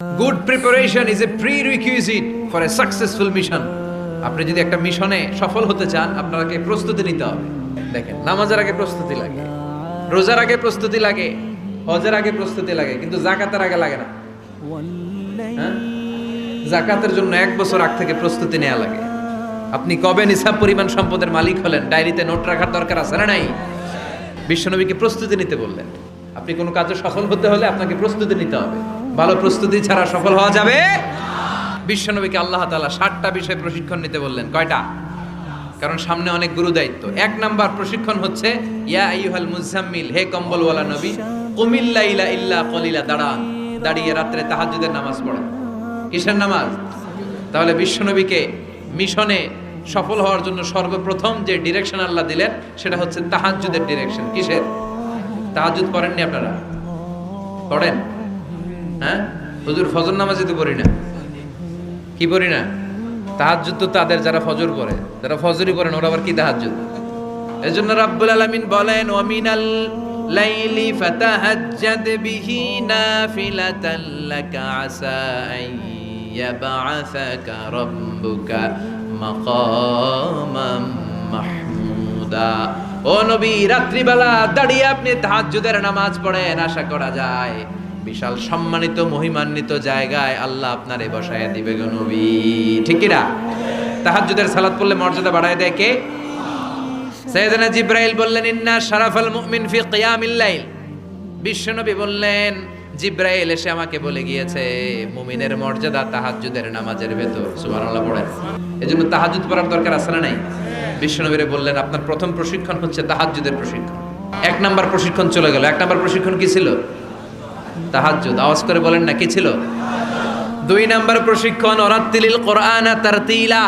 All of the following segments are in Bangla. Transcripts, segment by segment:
Good preparation is a prerequisite for a successful mission আপনি যদি একটা মিশনে সফল হতে চান, আপনাকে প্রস্তুতি নিতে হবে। দেখেন, নামাজের আগে প্রস্তুতি লাগে, রোজার আগে প্রস্তুতি লাগে, হজের আগে প্রস্তুতি লাগে, কিন্তু জাকাতের আগে লাগে না। হ্যাঁ? জাকাতের জন্য এক বছর আগ থেকে প্রস্তুতি নেওয়া লাগে। আপনি কবে নিসাব পরিমাণ সম্পদের মালিক হলেন, ডায়েরিতে নোট রাখার দরকার আছে না নাই? বিশ্বনবীকে প্রস্তুতি নিতে বললেন। আপনি কোনো কাজে সফল হতে হলে আপনাকে প্রস্তুতি নিতে হবে। ভালো প্রস্তুতি ছাড়া সফল হওয়া যাবে? বিশ্বনবীকে আল্লাহ তাআলা ষাটটা বিষয়ে প্রশিক্ষণ নিতে বললেন। কয়টা? কারণ সামনে অনেক গুরু দায়িত্ব। এক নাম্বার প্রশিক্ষণ হচ্ছে, ইয়া মুজাম্মিল, হে কম্বলওয়ালা নবী কুমিল্লা ইলা ইল্লা কলিলা, দাঁড়ান। দাঁড়িয়ে রাত্রে তাহাজ্জুদের নামাজ পড়েন কিসের নামাজ? তাহলে বিশ্বনবীকে মিশনে সফল হওয়ার জন্য সর্বপ্রথম যে ডিরেকশন আল্লাহ দিলেন, সেটা হচ্ছে তাহাজ্জুদের ডিরেকশন কিসের? তাহাজ্জুদ পড়েননি আপনারা? পড়েন? হ্যাঁ? হুজুর, ফজর নামাজে তো পড়ি না। কি পড়ি না? তাহাজ্জুদ তো তাদের যারা ফজর পড়ে। যারা ফজরই পড়েন ওরা আবার কি তাহাজ্জুদ? এজন্য রাব্বুল আলামিন বলেন ওয়ামিনাল লাইলি ফাতাহাজ্জাদ বিহি নাফিলাতাল লাকা আসা আন ইয়াবআসাকা রাব্বুকা মাকামাম মাহমুদা। ও নবী, রাত্রিবেলা দাঁড়িয়ে আপনি তাহাজ্জুদের নামাজ পড়েন, আশা করা যায়। বিশাল সম্মানিত, মহিমান্বিত জায়গায় আল্লাহ আপনারে বসায় দিবে গো নবী। ঠিক না? তাহাজ্জুদের সালাত পড়লে মর্যাদা বাড়ায় দেয় কে? জিব্রাইল বললেন, ইন্না শারাফাল মুমিন ফি বিশ্বনবী বললেন, জিব্রাইল এসে আমাকে বলে গিয়েছে, মুমিনের মর্যাদা তাহাজ্জুদের নামাজের ভেতর। সুবহানাল্লাহ পড়েন। এজন্য তাহাজ্জুদ পড়ার দরকার আছে না নাই? বিশ্বনবীরে বললেন, আপনার প্রথম প্রশিক্ষণ হচ্ছে তাহাজ্জুদের প্রশিক্ষণ। এক নাম্বার প্রশিক্ষণ চলে গেল। এক নাম্বার প্রশিক্ষণ কি ছিল? তাহাজ্জুদ। আওয়াজ করে বলেন না, কি ছিল? দুই নাম্বার প্রশিক্ষণ অরাত্তিলিল কোরআন তারতিলা।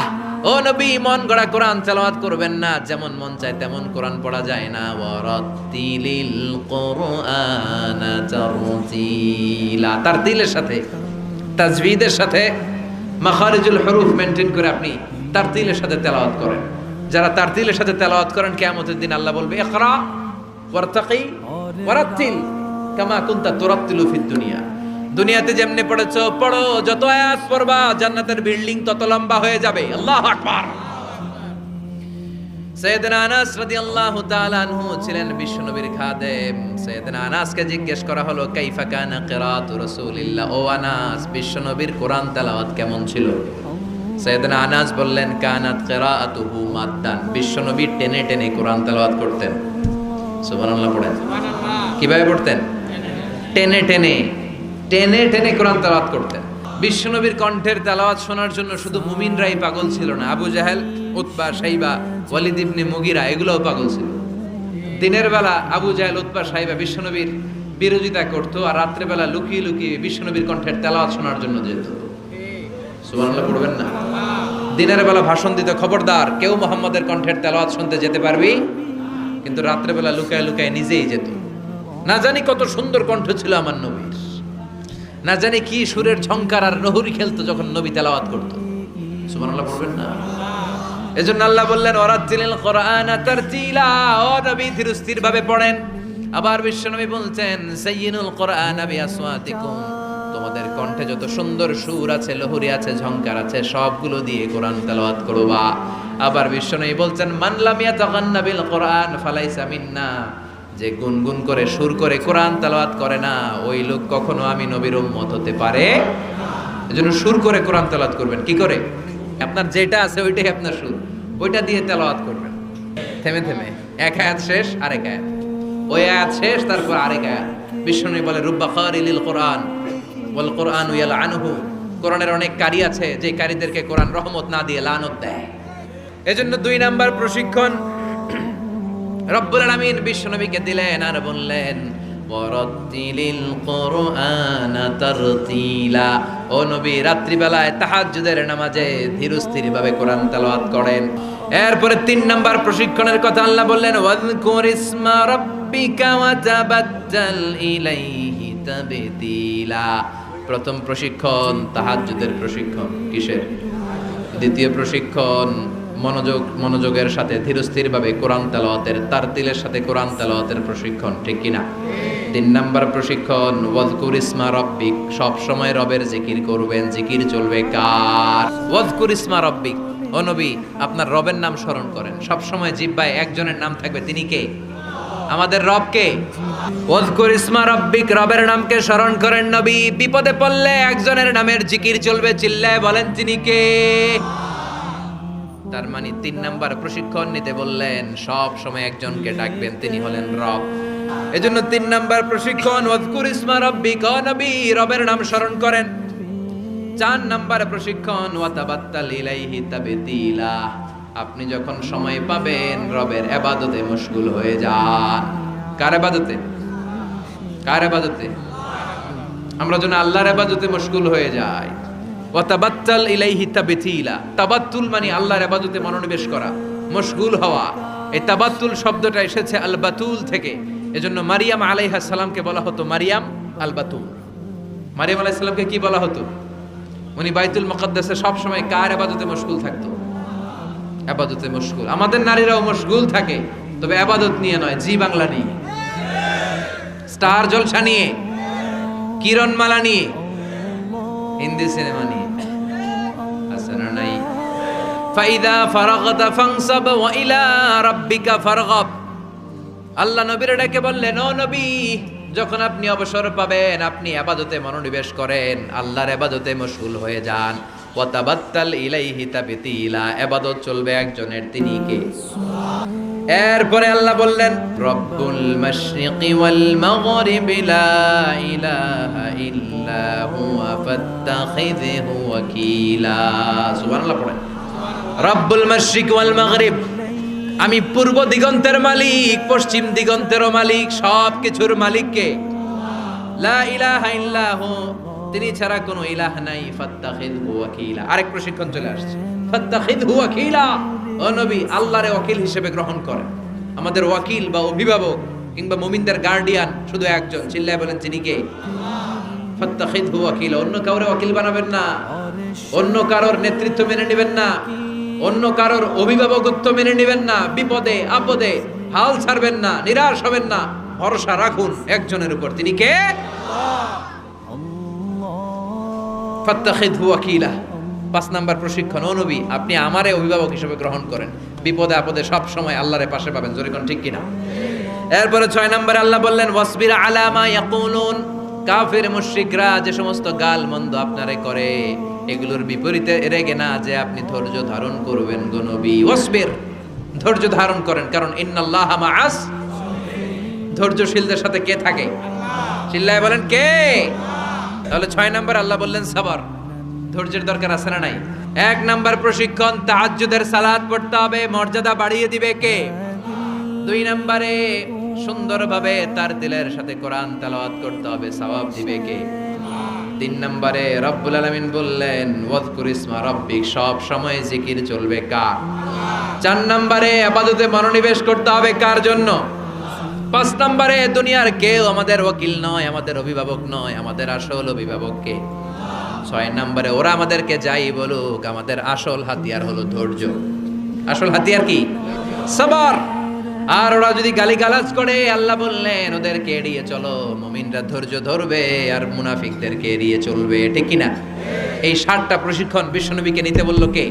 ও নবী, মন গড়া কোরআন তেলাওয়াত করবেন না, যেমন মন চায় তেমন কোরআন পড়া যায় না। ওয়ারাত্তিলিল কোরআন তারতিলা। তারতিলের সাথে, তাজবিদের সাথে মাখারিজুল হরুফ মেনটেন করে আপনি তারতিলের সাথে তেলাওয়াত করেন। যারা তারতিলের সাথে তেলাওয়াত করেন, কিয়ামতের দিন আল্লাহ বলবে, ইকরা, ওয়ারতাকি, ওয়ারাত্তিল। কামা কুনতা ফিদ দুনিয়া। দুনিয়াতে যেমনি পড়ো, যত পড়বা, জান্নাতের বিল্ডিং তত লম্বা হয়ে যাবে। আল্লাহু আকবার। আনাস রাদিয়াল্লাহু তাআলা আনহু ছিলেন বিশ্বনবীর খাদেম। আনাসকে জিজ্ঞেস করা হলো, কাইফা কানা কিরাতু রাসূলিল্লাহ? ও আনাস, বিশ্বনবীর কোরআন তেলাওয়াত কেমন ছিল? সৈয়দনা আনাস বললেন, কানাত কিরাআতুহু মাদ্দান। বিশ্বনবী টেনে টেনে কোরআন তেলাওয়াত করতেন। সুবহানাল্লাহ পড়েন। কীভাবে পড়তেন? টেনে টেনে টেনে টেনে কোরআন তেলাওয়াত করতেন। বিশ্বনবীর কণ্ঠের তেলাওয়াত শোনার জন্য শুধু মুমিনরাই পাগল ছিল না। আবু জাহেল উৎপা সাইবা, ওয়ালিদ ইবনে মুগিরা, এগুলোও পাগল ছিল। দিনের বেলা আবু জাহেল, উতবা, সাইবা বিশ্বনবীর বিরোধিতা করতো আর রাত্রে বেলা লুকিয়ে লুকিয়ে বিশ্বনবীর কণ্ঠের তেলাওয়াত শোনার জন্য যেত। পড়বেন না। দিনের বেলা ভাষণ দিতে খবরদার, কেউ মোহাম্মদের কণ্ঠের তেলাওয়াত শুনতে যেতে পারবি, কিন্তু রাত্রেবেলা লুকায় লুকায় নিজেই যেত। না জানি কত সুন্দর কণ্ঠ ছিল আমার নবীর। না জানি কি সুরের ঝংকার আর নহরি খেলতো যখন নবী তেলাওয়াত করতো। সুবহানাল্লাহ পড়বেন না? এজন্য আল্লাহ বললেন ওরাতিলিল কোরআন তারতিলা। ও নবী ধীরস্থির ভাবে পড়েন। আবার বিশ্বনবী বলছেন সাইয়িনুল কোরআন বি আসওয়াতিকুম তোমাদের কণ্ঠে যত সুন্দর সুর আছে, লহরি আছে, ঝংকার আছে, সবগুলো দিয়ে কোরআন তেলাওয়াত করবা। আবার বিশ্বনবী বলছেন, মান লাম ইয়াতাগান্না বিল কোরআন ফালাইসা মিন্না। যে গুনগুন করে, সুর করে কোরআন তেলাওয়াত করে না, ওই লোক কখনো আমি নবীর উম্মত হতে পারে? এজন্য সুর করে কোরআন তেলাওয়াত করবেন। কি করে? আপনার যেটা আছে ওইটাই আপনার সুর। ওইটা দিয়ে তেলাওয়াত করবেন। থেমে থেমে। এক আয়াত শেষ, আরেক আয়াত। ওই আয়াত শেষ, তারপর আরেক আয়াত। বিষ্ণু বলে, রুব্বা খারিলিল কোরআন বল কোরআন উয়াল আনহু কোরআনের অনেক কারি আছে যে কারীদেরকে কোরআন রহমত না দিয়ে লানত দেয়। এজন্য দুই নাম্বার প্রশিক্ষণ রব্বুল আলামিন বিশ্বনবীকে দিলেন আর বললেন রাত্রিবেলায় নামাজে কোরআন করেন। এরপরে তিন নাম্বার প্রশিক্ষণের কথা আল্লাহ বললেন প্রথম প্রশিক্ষণ তাহাজ্জুদের প্রশিক্ষণ। কিসের? দ্বিতীয় প্রশিক্ষণ মনোযোগ, মনোযোগের সাথে ধীরস্থিরভাবে কোরআন তেলাওয়াতের তার তিলের সাথে কোরআন তেলাওয়াতের প্রশিক্ষণ, ঠিক কিনা? তিন নাম্বার প্রশিক্ষণ, ওয়াজকুর ইসমা রব্বিক সব সময় রবের জিকির করবেন, জিকির চলবে কার? ওয়াজকুর ইসমা রব্বিক, ও নবী, আপনার রবের নাম স্মরণ করেন। সব সময় জিব্বায় একজনের নাম থাকবে, তিনি কে? আমাদের রবকে ওয়াজকুর ইসমা রব্বিক, রবের নামকে স্মরণ করেন নবী। বিপদে পড়লে একজনের নামের জিকির চলবে, চিল্লায় বলেন, তিনি কে? তার মানে তিন নাম্বার প্রশিক্ষণ নিতে বললেন, সব সময় একজনকে ডাকবেন, তিনি হলেন রব। এজন্য তিন নাম্বার প্রশিক্ষণ, ওয়াজকুর ইসমা রব্বিক নবী রবের নাম স্মরণ করেন। চার নাম্বার প্রশিক্ষণ, ওয়াতাবাত্তাল ইলাইহি তাবিতিলা আপনি যখন সময় পাবেন, রবের এবাদতে মশগুল হয়ে যান। কার এবাদতে? কার এবাদতে? আমরা যেন আল্লাহর এবাদতে মশগুল হয়ে যাই। ওয়াতাবাত্তাল ইলাইহি তাবিতিলা। তাবাত্তুল মানে আল্লাহর এবাদতে মনোনিবেশ করা, মশগুল হওয়া। এই তাবাত্তুল শব্দটা এসেছে আল বাতুল থেকে। এজন্য মারিয়াম আলাইহাস সালামকে বলা হতো মারিয়াম আল বাতুল মারিয়াম আলাইহিস সালামকে কি বলা হতো? উনি বাইতুল মুকদ্দাসে সব সময় কার আবাদতে মশগুল থাকতো? আবাদতে মশগুল। আমাদের নারীরাও মশগুল থাকে, তবে আবাদত নিয়ে নয়, জি বাংলা নিয়ে। স্টার জলসা নিয়ে, কিরণমালা নিয়ে হিন্দি সিনেমা নিয়ে। আছে না, নাই। ফাইদা ফারাগতা ফাংসাব ওয়া ইলা রাব্বিকা ফারগাব। আল্লাহ নবীর ডেকে বললেন, ও নবী, যখন আপনি অবসর পাবেন, আপনি আবাদতে মনোনিবেশ করেন, আল্লাহর আবাদতে মশগুল হয়ে যান। ওয়াতাবাত্তাল ইলাইহি তাবিতিলা, আবাদত চলবে একজনের, তিনি কে? এরপরে আল্লাহ বললেন, রব্বুল মাশরিকি ওয়াল মাগরিবি লা ইলাহা ইল্লা হুয়া ফাত্তাখিযহু ওয়াকিলা। সুবহানাল্লাহ পড়েন। রব্বুল মাশরিক ওয়াল মাগরিব, আমি পূর্ব দিগন্তের মালিক, পশ্চিম দিগন্তেরও মালিক, সব কিছুর মালিককে লা ইলাহা ইল্লাহু তিনি ছাড়া কোনো ইলাহ নাই, ফাত্তাখিযহু ওয়াকিলা। আরেক প্রশিক্ষণ চলে আসছে, ফাত্তাখিযহু ওয়াকিলা। ও নবী আল্লাহরে ওয়াকিল হিসেবে গ্রহণ করেন। আমাদের ওয়াকিল বা অভিভাবক কিংবা মুমিনদের গার্ডিয়ান শুধু একজন চিল্লায় বলেন তিনি কে? ফাত্তাখিযহু ওয়াকিলা। অন্য কাউরে ওয়াকিল বানাবেন না। অন্য কারোর নেতৃত্ব মেনে নেবেন না। অন্য কারোর অভিভাবকত্ব মেনে নেবেন না। বিপদে আপদে হাল ছাড়বেন না নিরাশ হবেন না। ভরসা রাখুন একজনের উপর। তিনি কে? ফাত্তাখিযহু ওয়াকিলা। পাঁচ নাম্বার প্রশিক্ষণ, ও নবী, আপনি আমারে অভিভাবক হিসেবে গ্রহণ করেন। বিপদে আপদে সব সময় আল্লাহর পাশে পাবেন। জোরে কোন ঠিক কিনা? এরপরে ছয় নম্বরে আল্লাহ বললেন, ওয়াসবির আলামা ইয়াকুলুন। কাফের, মুশরিকরা যে সমস্ত গাল মন্দ আপনারে করে, এগুলোর বিপরীতে রেগে না যে আপনি ধৈর্য ধারণ করবেন গো নবী। ওয়াসবির, ধৈর্য ধারণ করেন, কারণ ইন্নাল্লাহ মাআস। ধৈর্যশীলদের সাথে কে থাকে? চিল্লায় বলেন, কে? তাহলে ছয় নাম্বার আল্লাহ বললেন, সাবর। ধৈর্যের দরকার আছে না নাই? এক নাম্বার প্রশিক্ষণ, তাহাজ্জুদের সালাত পড়তে হবে, মর্যাদা বাড়িয়ে দিবে কে? দুই নম্বরে, সুন্দরভাবে তার দিলের সাথে কোরআন তেলাওয়াত করতে হবে, সওয়াব দিবে কে? তিন নম্বরে, রব্বুল বললেন রব্বিক সব সময় জিকির চলবে কার? চার নম্বরে আপাততে মনোনিবেশ করতে হবে কার জন্য? পাঁচ নম্বরে, দুনিয়ার কেউ আমাদের ওকিল নয়, আমাদের অভিভাবক নয়, আমাদের আসল অভিভাবক কে? ছয় নম্বরে, ওরা আমাদেরকে যাই বলুক, আমাদের আসল হাতিয়ার হলো ধৈর্য। আসল হাতিয়ার কি? সবার। আর ওরা যদি গালিগালাজ করে, আল্লাহ বললেন, ওদেরকে এড়িয়ে চলো, মুমিনরা ধৈর্য ধরবে, আর মুনাফিকদেরকে এড়িয়ে চলবে। ঠিক কিনা? এই ষাটটা প্রশিক্ষণ বিশ্বনবীকে নিতে বলল কে?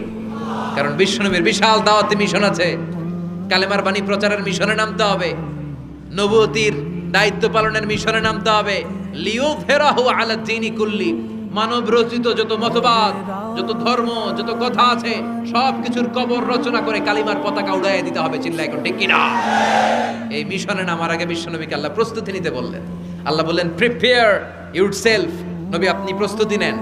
কারণ বিশ্বনবীর বিশাল দাওয়াতি মিশন আছে। কালেমার বাণী প্রচারের মিশনে নামতে হবে। নবতির দায়িত্ব পালনের মিশনে নামতে হবে। লিও ফেরাহু আলা দিনি কুল্লি। মানব রচিত যত মতবাদ, যত ধর্ম, যত কথা আছে, সব কিছুর কবর রচনা করে কালিমার পতাকা উড়াইয়া দিতে হবে চিল্লা এখন ঠিক কিনা? এই মিশনে নামার আগে বিশ্বনবীকে আল্লাহ প্রস্তুতি নিতে বললেন। আল্লাহ বললেন প্রিপেয়ার ইউর সেলফ নবী, আপনি প্রস্তুতি নেন।